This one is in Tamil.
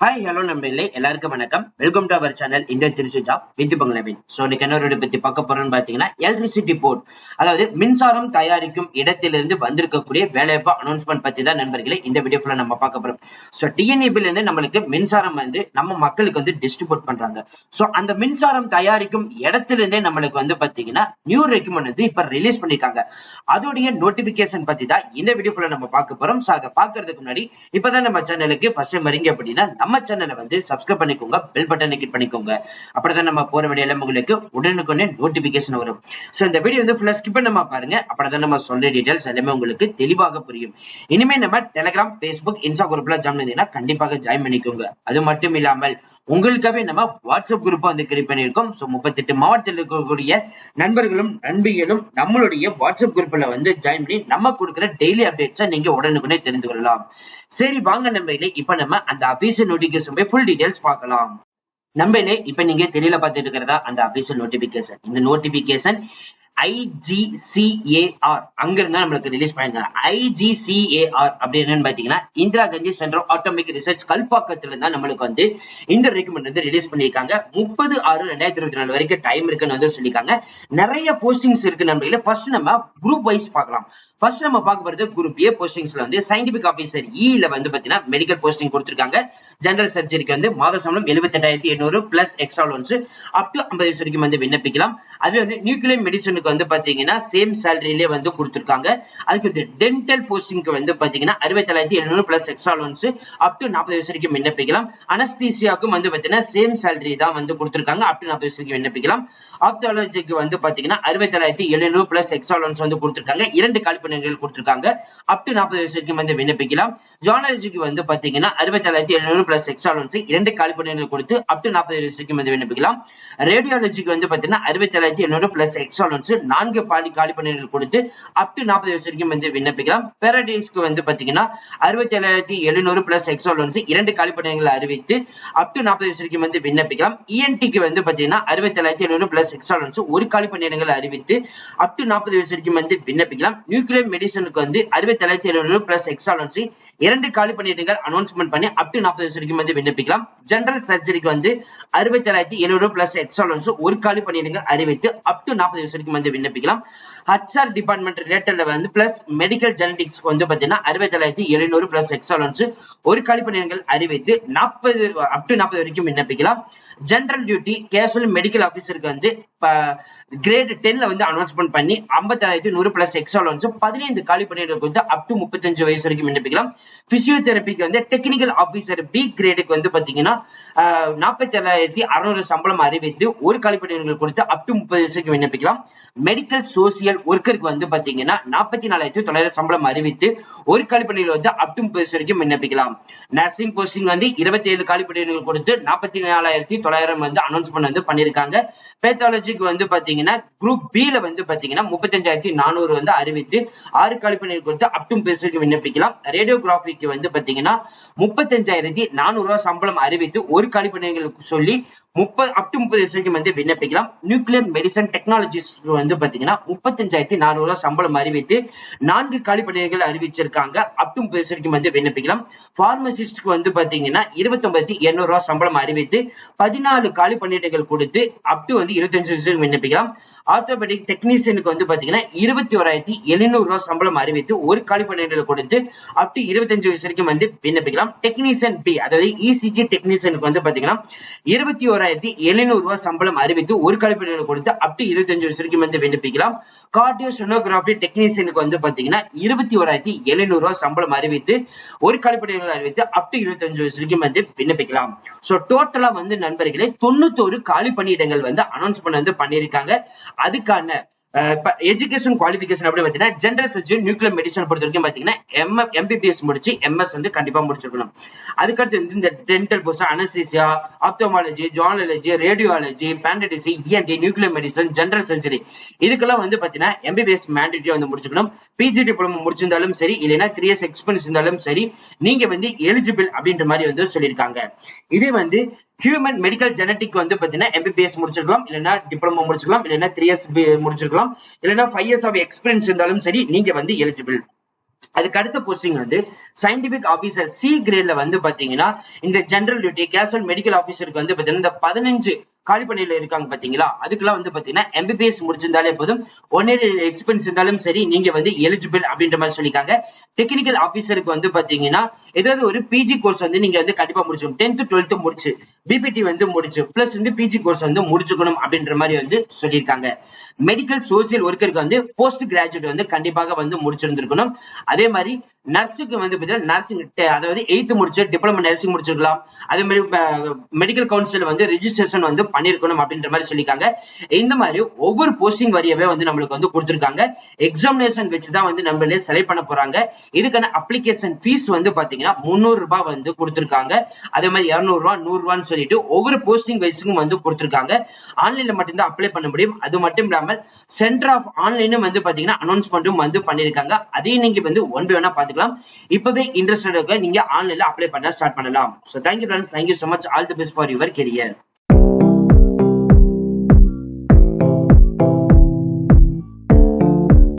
ஹாய் ஹலோ நண்பர்களே. எல்லாருக்கும் வணக்கம். வெல்கம் டு அவர் சேனல் இந்த திருச்சி ஜாப் வித் பங்களாவின் சோ இன்னைக்கு என்ன பத்தி பார்க்க போறோம்னு பாத்தீங்கன்னா எலக்ட்ரிசிட்டி போர்ட் அதாவது மின்சாரம் தயாரிக்கும் இடத்திலிருந்து வந்திருக்கக்கூடிய வேலைவாய்ப்பு அனௌன்ஸ்மெண்ட் பத்தி தான் நண்பர்களே இந்த வீடியோ ஃபுல்லா நம்ம பார்க்க போறோம். சோ டிஎன்இபில இருந்து நம்மளுக்கு மின்சாரம் வந்து நம்ம மக்களுக்கு வந்து டிஸ்ட்ரிபியூட் பண்றாங்க. சோ அந்த மின்சாரம் தயாரிக்கும் இடத்திலிருந்தே நம்மளுக்கு வந்து பாத்தீங்கன்னா நியூ ரெக்யூமெண்ட் வந்து இப்ப ரிலீஸ் பண்ணிருக்காங்க. அதோடைய நோட்டிபிகேஷன் பத்தி தான் இந்த வீடியோ ஃபுல்லா நம்ம பார்க்க போறோம். சோ அதை பாக்குறதுக்கு முன்னாடி இப்பதான் நம்ம சேனலுக்கு ஃபர்ஸ்ட் டைம் வரீங்க அப்படின்னா நம்ம சேனலை வந்து சப்ஸ்கிரைப் பண்ணிக்கோங்க பெல் பட்டனை கிளிக் பண்ணிக்கோங்க. அப்படிதான் நம்ம போற வீடியோல உங்களுக்கு உடனுக்குடனே நோட்டிபிகேஷன் வரும். சோ இந்த வீடியோ வந்து ஃபுல்லா ஸ்கிப் பண்ணாம பாருங்க. அப்படிதான் நம்ம சொல்ற டீடைல்ஸ் எல்லாமே உங்களுக்கு தெளிவாக புரியும். இனிமே நம்ம டெலிகிராம் ஃபேஸ்புக் இன்ஸ்டா குரூப்ல ஜாயின் பண்ணீங்கன்னா கண்டிப்பாக ஜாயின் பண்ணிக்கோங்க. அது மட்டும் இல்லாமல் உங்களுக்காகவே நம்ம வாட்ஸ்அப் குரூப் வந்து கிரியேட் பண்ணியிருக்கோம். சோ முப்பத்தெட்டு மாவட்டத்தில் இருக்கக்கூடிய நண்பர்களும் நண்பிகளும் நம்மளுடைய வாட்ஸ்அப் குரூப்ல வந்து ஜாயின் பண்ணி நம்ம கொடுக்குற டெய்லி அப்டேட்ஸை நீங்க உடனுக்குடனே தெரிந்து கொள்ளலாம். சரி வாங்க நண்பர்களே இப்ப நம்ம அந்த அபிஷியல் நோட்டிபிகேஷன் போய் ஃபுல் டீடைல்ஸ் பார்க்கலாம். நம்பளே இப்ப நீங்க தெரியல பார்த்துட்டு இருக்கிறதா? அந்த அபிஷியல் நோட்டிபிகேஷன் இந்த நோட்டிபிகேஷன் ஐஜிசிஏஆர் அங்கிருந்தா நம்மளுக்கு ரிலீஸ் பண்ணிருக்காங்க ஐஜிசிஏஆர் அப்படி என்னன்னு பாத்தீங்கன்னா Indira Gandhi centre atomic research கல்பாக்கத்துல இருந்தா நம்மளுக்கு வந்து இந்த ரெக்குமெண்ட் வந்து ரிலீஸ் பண்ணிருக்காங்க முப்பது ஆறு ரெண்டாயிரத்தி இருபத்தி நாலு வரைக்கும் டைம் இருக்குன்னு வந்து சொல்லியிருக்காங்க. நிறைய போஸ்டிங்ஸ் இருக்கு நம்பையில ஃபர்ஸ்ட் நம்ம குரூப் வைஸ் பார்க்கலாம். ஃபர்ஸ்ட் நம்ம பார்க்க போறது குரூப் ஏ போஸ்டிங்ஸ்ல வந்து சயின்டிபிக் ஆஃபீஸர் இல வந்து பாத்தீங்கன்னா மெடிக்கல் போஸ்டிங் கொடுத்திருக்காங்க. ஜெனரல் சர்ஜரிக்கு வந்து மாத சம்பளம் எழுபத்தி எட்டாயிரத்தி எண்ணூறு plus extra loans up to ஐம்பது வயசு வரைக்கும் வந்து விண்ணப்பிக்கலாம். அதுல வந்து நியூக்ளியர் மெடிசனுக்கு வந்து பாத்தீங்கன்னா சேம் சேலரியிலே வந்து கொடுத்துருக்காங்க. அதுக்கு வந்து டென்டல் போஸ்டிங்க்கு வந்து பாத்தீங்கன்னா அறுபத்தி தொள்ளாயிரத்தி எழுநூறு plus extra loans up to நாற்பது வயசு வரைக்கும் விண்ணப்பிக்கலாம். அனஸ்தீசியாவுக்கும் வந்து பாத்தீங்கன்னா சேம் சேலரி தான் வந்து கொடுத்துருக்காங்க. அப் டு நாற்பது வயசு வரைக்கும் விண்ணப்பிக்கலாம். ஆப்தாலஜிக்கு வந்து பாத்தீங்கன்னா அறுபத்தி தொள்ளாயிரத்தி எழுநூறு பிளஸ் எக்ஸ்ட்ரா லோன்ஸ் வந்து கொடுத்துருக்காங்க. இரண்டு கால்பனிகள் கொடுத்திருக்காங்க. அப் டு நாற்பது வயசு வரைக்கும் வந்து விண்ணப்பிக்கலாம். ஜானலஜிக்கு வந்து பாத்தீங்கன்னா அறுபத்தி தொள்ளாயிரத்தி எழுநூறு பிளஸ் எக்ஸ்ட்ரா லோன்ஸ் இரண்டு கால்பனிகள் கொடுத்து அப் டு நாற்பது வயசு வரைக்கும் வந்து விண்ணப்பிக்கலாம். ரேடியாலஜிக்கு வந்து பாத்தீங்கன்னா அறுபத்தி தொள்ளாயிரத்தி எழுநூறு பிளஸ் எக்ஸ்ட்ரா லோன்ஸ் நான்கு பாலி காலிப்பணிகள் கொடுத்து அப் டு நாற்பது வயசு வரைக்கும் வந்து விண்ணப்பிக்கலாம். பேரடைஸ்க்கு வந்து பாத்தீங்கன்னா அறுபத்தி ஏழாயிரத்தி எழுநூறு பிளஸ் எக்ஸ்ட்ரா இரண்டு காலிப்பணிகளை அறிவித்து அப் டு நாற்பது வயசு வரைக்கும் வந்து விண்ணப்பிக்கலாம். இஎன்டிக்கு வந்து பாத்தீங்கன்னா அறுபத்தி ஏழாயிரத்தி எழுநூறு பிளஸ் எக்ஸ்ட்ரா ஒரு காலிப்பணிகளை அறிவித்து அப் டு நாற்பது வயசு வரைக்கும் வந்து விண்ணப்பிக்கலாம். நியூக்ளியர் மெடிசனுக்கு வந்து அறுபத்தி ஏழாயிரத்தி எழுநூறு பிளஸ் எக்ஸ்ட்ரா லோன்ஸ் இரண்டு பணியிடங்கள் அனௌன்ஸ்மெண்ட் பண்ணி அப் டு நாற்பது வயசு வரைக்கும் வந்து விண்ணப்பிக்கலாம். ஜெனரல் சர்ஜரிக்கு வந்து அறுபத்தி ஏழாயிரத்தி எழுநூறு பிளஸ் எக்ஸ்ட்ரா லோன்ஸ் ஒரு காலி பணியிடங்கள் அறிவித்து அப் டு நாற்பது வயசு வரைக்கும் வந்து விண்ணப்பிக்கலாம். ஹச்ஆர் டிபார்ட்மெண்ட் ரிலேட்டட்ல வந்து பிளஸ் மெடிக்கல் ஜெனடிக்ஸ் வந்து பாத்தீங்கன்னா அறுபத்தி தொள்ளாயிரத்தி எழுநூறு பிளஸ் எக்ஸலன்ஸ் ஒரு காலி பணியிடங்கள் அறிவித்து நாற்பது அப் டு நாற்பது வரைக்கும் விண்ணப்பிக்கலாம். ஜென்ரல் டியூட்டி கேஷுவல் மெடிக்கல் ஆபீசருக்கு வந்து கிரேட் டென்ல வந்து அனௌன்ஸ்மெண்ட் பண்ணி ஐம்பத்தாயிரத்தி நூறு பிளஸ் எக்ஸ்ட்ரா பதினைந்து காலி பணியிடங்களுக்கு வந்து அப் டு முப்பத்தஞ்சு வயசு வரைக்கும் விண்ணப்பிக்கலாம். பிசியோதெரபிக்கு வந்து டெக்னிக்கல் ஆபீசர் பி கிரேடுக்கு வந்து பாத்தீங்கன்னா நாற்பத்தி ஏழாயிரத்தி அறுநூறு சம்பளம் அறிவித்து ஒரு காலி பணியிடங்கள் கொடுத்து அப் டு முப்பது வயசுக்கு விண்ணப்பிக்கலாம். மெடிக்கல் சோசியல் ஒர்க்கருக்கு வந்து பாத்தீங்கன்னா நாற்பத்தி நாலாயிரத்தி தொள்ளாயிரம் சம்பளம் அறிவித்து ஒரு காலிப்பணியில் வந்து அப் டு முப்பது வரைக்கும் விண்ணப்பிக்கலாம். நர்சிங் போஸ்டிங் வந்து இருபத்தி ஏழு காலி கொடுத்து நாற்பத்தி நாலாயிரத்தி தொள்ளாயிரம் வந்து அனௌன்ஸ்மெண்ட் வந்து பண்ணிருக்காங்க பேத்தாலஜிக்கு வந்து பாத்தீங்கன்னா குரூப் பி ல வந்து பாத்தீங்கன்னா முப்பத்தஞ்சாயிரத்தி நானூறு வந்து அறிவித்து ஆறு காலிப்பணிகள் கொடுத்து அப் டு வரைக்கும் விண்ணப்பிக்கலாம். ரேடியோகிராஃபிக்கு வந்து பாத்தீங்கன்னா முப்பத்தஞ்சாயிரத்தி நானூறு ரூபாய் சம்பளம் அறிவித்து ஒரு காலிப்பணிகளுக்கு சொல்லி முப்பது அப் டு முப்பது வரைக்கும் வந்து விண்ணப்பிக்கலாம். நியூக்ளியர் மெடிசன் டெக்னாலஜிஸ்ட் வந்து வந்து பாத்தீங்கன்னா முப்பத்தஞ்சாயிரத்தி நானூறு ரூபாய் சம்பளம் அறிவித்து நான்கு காலிப்பணிகள் அறிவிச்சிருக்காங்க. அப் டு முப்பது வந்து விண்ணப்பிக்கலாம். பார்மசிஸ்டுக்கு வந்து பாத்தீங்கன்னா இருபத்தி எண்ணூறு ரூபாய் சம்பளம் அறிவித்து பதினாலு காலி பணியிடங்கள் கொடுத்து அப் டு வந்து இருபத்தஞ்சு வயசுக்கு விண்ணப்பிக்கலாம். ஆர்த்தோபெடிக் டெக்னீசியனுக்கு வந்து பாத்தீங்கன்னா இருபத்தி ஓராயிரத்தி எழுநூறு ரூபாய் சம்பளம் அறிவித்து ஒரு காலி பணியிடங்கள் கொடுத்து அப் டு இருபத்தஞ்சு வயசு வரைக்கும் வந்து விண்ணப்பிக்கலாம். டெக்னீசியன் பி அதாவது இசிஜி டெக்னீசியனுக்கு வந்து பாத்தீங்கன்னா இருபத்தி ஓராயிரத்தி எழுநூறு ரூபாய் சம்பளம் அறிவித்து ஒரு காலி பணியிடங்கள் கொடுத்து அப் டு இருபத்தஞ்சு வயசு வரைக்கும் வந்து விண்ணப்பிக்கலாம். கார்டியோ டெக்னீசியனுக்கு வந்து பாத்தீங்கன்னா இருபத்தி ஓராயிரத்தி எழுநூறு ரூபாய் சம்பளம் அறிவித்து ஒரு காலி அறிவித்து அப் டு இருபத்தஞ்சு வயசு வரைக்கும் வந்து விண்ணப்பிக்கலாம். சோ டோட்டலா வந்து நண்பர்களே தொண்ணூத்தோரு காலி பணியிடங்கள் வந்து அனௌன்ஸ் பண்ண வந்து பண்ணியிருக்காங்க. அதுக்கான எஜுகேஷன் குவாலிபிகேஷன் அப்படி பாத்தீங்கன்னா ஜென்ரல் சர்ஜரி நியூக்ளியர் மெடிசன் பொறுத்த வரைக்கும் பாத்தீங்கன்னா எம் எம்பிபிஎஸ் முடிச்சு எம்எஸ் வந்து கண்டிப்பா முடிச்சிருக்கணும். அதுக்கடுத்து வந்து இந்த dental post anaesthesia ophthalmology gynaecology radiology பேண்டடிசி ENT nuclear medicine general surgery இதுக்கெல்லாம் வந்து பாத்தீங்கன்னா எம்பிபிஎஸ் மேண்டேட்டரி வந்து முடிச்சுக்கணும். பிஜி டிப்ளமோ முடிச்சிருந்தாலும் சரி இல்லைன்னா த்ரீ இயர்ஸ் எக்ஸ்பீரியன்ஸ் இருந்தாலும் சரி நீங்க வந்து எலிஜிபிள் அப்படின்ற மாதிரி வந்து சொல்லியிருக்காங்க. இதே வந்து ஹியூமன் மெடிக்கல் ஜெனட்டிக் வந்து பாத்தீங்கன்னா எம்பிபிஎஸ் முடிச்சிருக்கலாம். இல்லைன்னா டிப்ளமோ முடிச்சிருக்கலாம். இல்லைன்னா த்ரீ இயர்ஸ் முடிச்சிருக்கலாம். இல்லைன்னா ஃபைவ் இயர்ஸ் ஆஃப் எக்ஸ்பீரியன்ஸ் இருந்தாலும் சரி நீங்க வந்து எலிஜிபிள் அதுக்கு அடுத்த போஸ்டிங் வந்து சயின்டிபிக் ஆபீசர் சி கிரேட்ல வந்து பாத்தீங்கன்னா இந்த ஜெனரல் டியூட்டி கேஷுவல் மெடிக்கல் ஆபீசருக்கு வந்து பாத்தீங்கன்னா இந்த பதினஞ்சு காலி பணியில இருக்காங்க பாத்தீங்களா? அதுக்கெல்லாம் வந்து பாத்தீங்கன்னா எம்பிபிஎஸ் முடிச்சிருந்தாலே போதும். ஒன் இயர் எக்ஸ்பீரியன்ஸ் இருந்தாலும் சரி நீங்க வந்து எலிஜிபிள் அப்படின்ற மாதிரி சொல்லிருக்காங்க டெக்னிக்கல் ஆபீசருக்கு வந்து பாத்தீங்கன்னா ஏதாவது ஒரு பிஜி கோர்ஸ் வந்து நீங்க வந்து கண்டிப்பா முடிச்சுக்கணும். டென்த் டுவெல்த் முடிச்சு பிபிடி வந்து முடிச்சு பிளஸ் வந்து பிஜி கோர்ஸ் வந்து முடிச்சுக்கணும் அப்படின்ற மாதிரி வந்து சொல்லியிருக்காங்க. மெடிக்கல் சோசியல் ஒர்க்கருக்கு வந்து போஸ்ட் கிராஜுவேட் வந்து கண்டிப்பாக வந்து முடிச்சிருந்திருக்கணும். அதே மாதிரி நர்ஸுக்கு வந்து பார்த்தீங்கன்னா நர்சிங் அதாவது எயித்து முடிச்சு டிப்ளமோ நர்சிங் முடிச்சிருக்கலாம். அதே மாதிரி மெடிக்கல் கவுன்சில் வந்து ரிஜிஸ்ட்ரேஷன் வந்து பண்ணிருக்கணும் அப்படின்ற மாதிரி சொல்லியிருக்காங்க. இந்த மாதிரி ஒவ்வொரு போஸ்டிங் வரியவே வந்து நம்மளுக்கு வந்து கொடுத்துருக்காங்க. எக்ஸாமினேஷன் வச்சு தான் வந்து நம்மளே செலக்ட் பண்ண போறாங்க. இதுக்கான அப்ளிகேஷன் ஃபீஸ் வந்து பாத்தீங்கன்னா முந்நூறு ரூபாய் வந்து கொடுத்துருக்காங்க. அதே மாதிரி இருநூறு ரூபாய் நூறு ரூபான்னு சொல்லிட்டு ஒவ்வொரு போஸ்டிங் வைஸுக்கும் வந்து கொடுத்துருக்காங்க. ஆன்லைன்ல மட்டும்தான் அப்ளை பண்ண முடியும். அது மட்டும் இல்லாமல் சென்டர் ஆஃப் ஆன்லைனும் வந்து பாத்தீங்கன்னா அனௌன்ஸ்மெண்ட்டும் வந்து பண்ணிருக்காங்க அதையும் நீங்க வந்து ஒன் பை ஒன்னா பாத்துக்கலாம் இப்பவே இன்ட்ரெஸ்டட் இருக்க நீங்க ஆன்லைன்ல அப்ளை பண்ண ஸ்டார்ட் பண்ணலாம். So thank you friends thank you so much all the best for your career